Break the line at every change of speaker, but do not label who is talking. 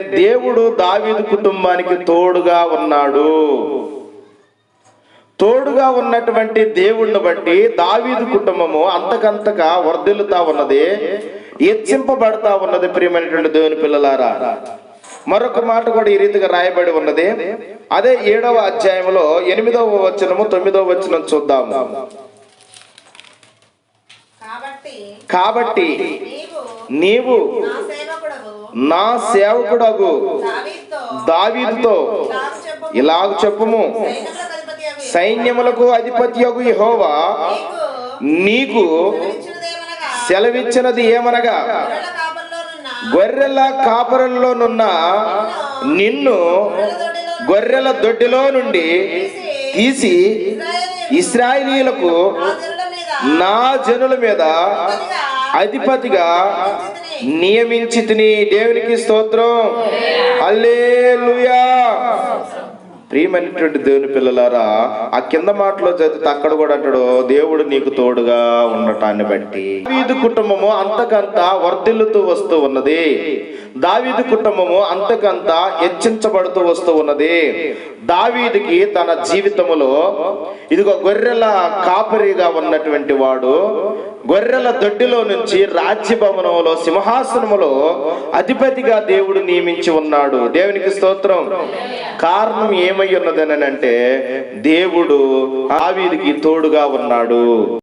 దేవుడు దావీదు కుటుంబానికి తోడుగా ఉన్నాడు. తోడుగా ఉన్నటువంటి దేవుణ్ణి బట్టి దావీదు కుటుంబము అంతకంతగా వర్ధిల్లుతా ఉన్నది హెచ్చింపబడతా ఉన్నది ప్రియమైనటువంటి దేవుని పిల్లలారా. మరొక మాట కూడా ఈ రీతిగా రాయబడి ఉన్నది. అదే ఏడవ అధ్యాయంలో ఎనిమిదవ వచనము తొమ్మిదవ వచనం చూద్దాము
కాబట్టి నీవు నా
సేవకుడగు
దావీదుతో ఇలాగ
చెప్పము. చెప్పుము
సైన్యములకు అధిపతి అగు
అధిపత్యగు
నీకు
సెలవిచ్చినది ఏమనగా
గొర్రెల కాపరిలోనున్న
నిన్ను గొర్రెల దొడ్డిలో నుండి తీసి ఇస్రాయిలీలకు నా జనుల మీద అధిపతిగా నియమించి తిని దేవునికి స్తోత్రం. అల్లేలుయా ప్రియమైనటువంటి దేవుని పిల్లలారా ఆ కింద మాటలో చదివితే అక్కడ కూడా అంటాడు దేవుడు నీకు తోడుగా ఉండటాన్ని బట్టి. దావీదు కుటుంబము అంతకంత వర్ధిల్లుతూ వస్తూ ఉన్నది. దావీదు కుటుంబము అంతకంత హెచ్చించబడుతూ వస్తూ ఉన్నది. దావీదికి తన జీవితములో ఇదిగో గొర్రెల కాపరిగా ఉన్నటువంటి వాడు గొర్రెల దొడ్డిలో నుంచి రాజ్యభవనంలో సింహాసనములో అధిపతిగా దేవుడు నియమించి ఉన్నాడు. దేవునికి స్తోత్రం. కారణం ఏమై ఉన్నదని అంటే దేవుడు ఆవిరికి తోడుగా ఉన్నాడు.